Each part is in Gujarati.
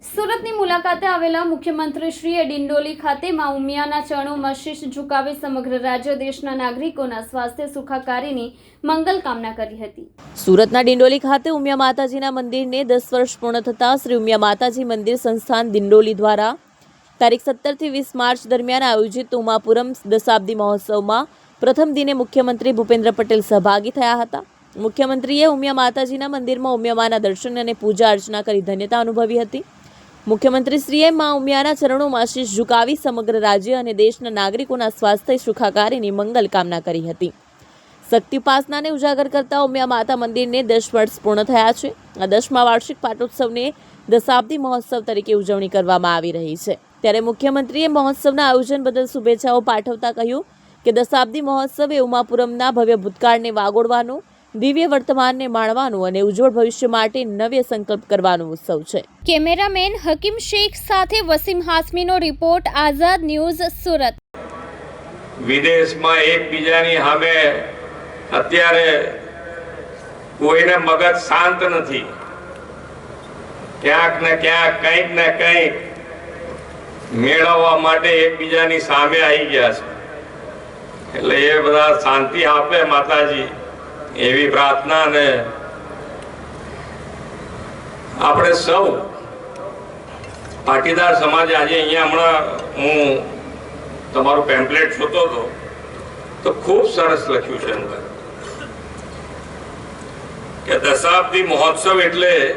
સુરતની મુલાકાતે આવેલા મુખ્યમંત્રી શ્રીએ ડિંડોલી ખાતે માં ઉમિયાના ચરણોમાં શીશ ઝુકાવી સમગ્ર રાજ્ય દેશના નાગરિકોના સ્વાસ્થ્ય સુખાકારીની મંગલ કામના કરી હતી. સુરતના ડિંડોલી ખાતે ઉમિયા માતાજીના મંદિરને દસ વર્ષ પૂર્ણ થતાં શ્રી ઉમિયા માતાજી મંદિર સંસ્થાન દિંડોલી દ્વારા તારીખ સત્તરથી વીસ માર્ચ દરમિયાન આયોજિત ઉમાપુરમ દશાબ્દી મહોત્સવમાં પ્રથમ દિને મુખ્યમંત્રી ભૂપેન્દ્ર પટેલ સહભાગી થયા હતા. મુખ્યમંત્રીએ ઉમિયા માતાજીના મંદિરમાં ઉમિયામાના દર્શન અને પૂજા અર્ચના કરી ધન્યતા અનુભવી હતી. મુખ્યમંત્રીશ્રીએ મા ઉમિયાના ચરણોમાં શીશ ઝુકાવી સમગ્ર રાજ્ય અને દેશના નાગરિકોના સ્વાસ્થ્ય સુખાકારીની મંગલ કામના કરી હતી. શક્તિ ઉપાસનાને ઉજાગર કરતા ઉમિયા માતા મંદિરને દસ વર્ષ પૂર્ણ થયા છે. આ દસમા વાર્ષિક પાટોત્સવને દશાબ્દી મહોત્સવ તરીકે ઉજવણી કરવામાં આવી રહી છે. ત્યારે મુખ્યમંત્રીએ મહોત્સવના આયોજન બદલ શુભેચ્છાઓ પાઠવતા કહ્યું કે દશાબ્દી મહોત્સવ એ ઉમાપુરમના ભવ્ય ભૂતકાળને વાગોળવાનું દિવ્ય વર્તમાનને માણવાનું અને ઉજ્જવળ ભવિષ્ય માટે નવ્ય સંકલ્પ કરવાનો ઉત્સવ છે. કેમેરામેન હકીમ શેખ સાથે વસીમ હાસમીનો રિપોર્ટ આઝાદ ન્યૂઝ સુરત. વિદેશમાં એકબીજાની સામે અત્યારે કોઈને મગજ શાંત નથી. ક્યાંક ને ક્યાંક કંઈક ને કંઈક મેળવવા માટે એકબીજાની સામે આવી ગયા છે. એટલે એ બધા શાંતિ આપે માતાજી. એવી પ્રાર્થના ને આપણે સૌ પાટીદાર સમાજ આજે અહીંયા હમણાં હું તમારું પેમ્પલેટ જોતો હતો, તો ખૂબ સરસ લખ્યું છે અંદર. કે દશાબ્દી મહોત્સવ એટલે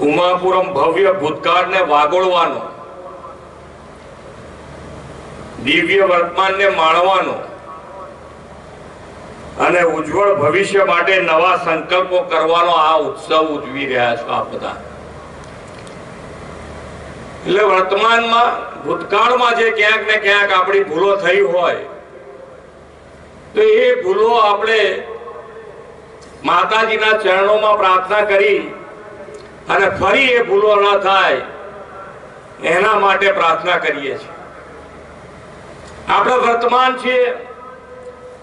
ઉમાપુરમ ભવ્ય ભૂતકાળને વાગોળવાનો, દિવ્ય વર્તમાનને માણવાનો અને ઉજ્જવળ ભવિષ્ય માટે નવા સંકલ્પો કરવાનો આ ઉત્સવ ઉજવી રહ્યા છો આ બધા. એટલે વર્તમાનમાં, ભૂતકાળમાં જે ક્યાંક ને ક્યાંક આપણી ભૂલો થઈ હોય, તો એ ભૂલો આપણે માતાજીના ચરણોમાં પ્રાર્થના કરી અને ફરી એ ભૂલો ન થાય, એના માટે પ્રાર્થના કરીએ છીએ. આપણે વર્તમાન છીએ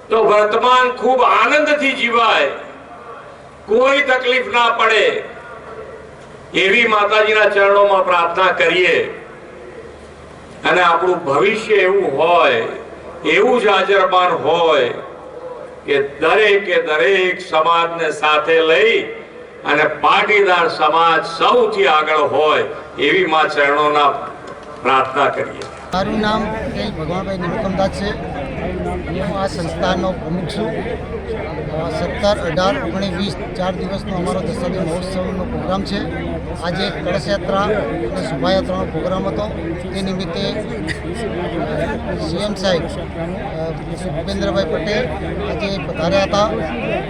તો વર્તમાન ખૂબ આનંદથી જીવાય. કોઈ તકલીફ ના પડે. એવી માતાજીના ચરણોમાં પ્રાર્થના કરીએ. અને આપણું ભવિષ્ય એવું હોય, એવું જ આચરમાન હોય, કે દરેકે દરેક સમાજને સાથે લઈ અને પાટીદાર સમાજ સૌથી આગળ હોય, એવી માં ચરણોના પ્રાર્થના કરીએ. મારું નામ પટેલ ભગવાનભાઈ નિમકમદાસ છે. હું આ સંસ્થાનો પ્રમુખ છું. સત્તર, અઢાર, ઓગણીસ, વીસ, ચાર દિવસનો અમારો દશાદી મહોત્સવનો પ્રોગ્રામ છે. આજે કળશયાત્રા અને શોભાયાત્રાનો પ્રોગ્રામ હતો. તે નિમિત્તે સીએમ સાહેબ ભૂપેન્દ્રભાઈ પટેલ આજે પધાર્યા હતા.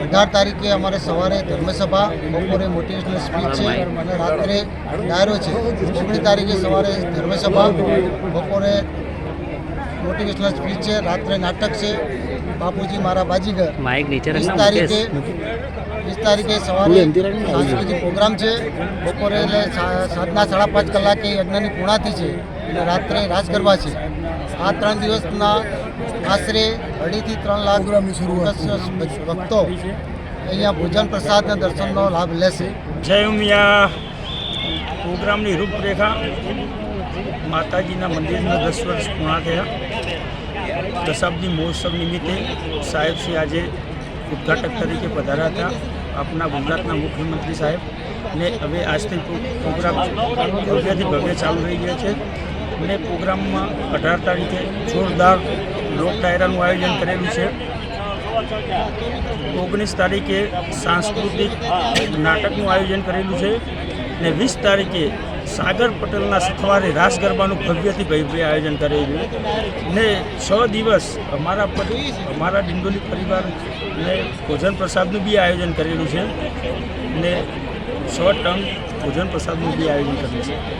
અઢાર તારીખે અમારે સવારે ધર્મસભા, બપોરે મોટિવેશનલ સ્પીચ છે અને રાત્રે ડાયરો છે. ઓગણીસ તારીખે સવારે ધર્મસભા, બપોરે મોટિવેશનલ સ્પીચ છે રાત્રે નાટક છે બાપુજી મારા બાજીગર. માઇક નીચે વીસ તારીખે વીસ તારીખે સવારે સાંસ્કૃતિક પ્રોગ્રામ છે. બપોરે એટલે સાંજના સાડા પાંચ કલાકે યજ્ઞની પૂર્ણાતિ છે અને રાત્રે રાસ ગરબા છે. આ ત્રણ દિવસના આશરે અઢીથી ત્રણ લાખ ભક્તો અહીંયા ભોજન પ્રસાદ અને દર્શનનો લાભ લેશે. જય ઉમિયા. પ્રોગ્રામની રૂપરેખા. માતાજીના મંદિરના દસ વર્ષ પૂર્ણ થયા. દશાબ્દી મહોત્સવ નિમિત્તે સાહેબશ્રી આજે ઉદ્ઘાટક તરીકે પધાર્યા હતા. આપણા ગુજરાતના મુખ્યમંત્રી સાહેબ ને હવે આજથી પ્રોગ્રામ ભવ્યથી ભવ્ય ચાલુ રહી ગયો છે. અને પ્રોગ્રામમાં અઢાર તારીખે જોરદાર લોક ડાયરાનું આયોજન કરેલું છે. ઓગણીસ તારીખે સાંસ્કૃતિક નાટકનું આયોજન કરેલું છે. ને વીસ તારીખે સાગર પટેલના સથવારે રાસ ગરબાનું ભવ્યથી ભવ્ય આયોજન કરેલું. ને છ દિવસ અમારા અમારા ડિંડોલી પરિવારને ભોજન પ્રસાદનું બી આયોજન કરેલું છે. ને સો ટન ભોજન પ્રસાદનું બી આયોજન કરેલું છે.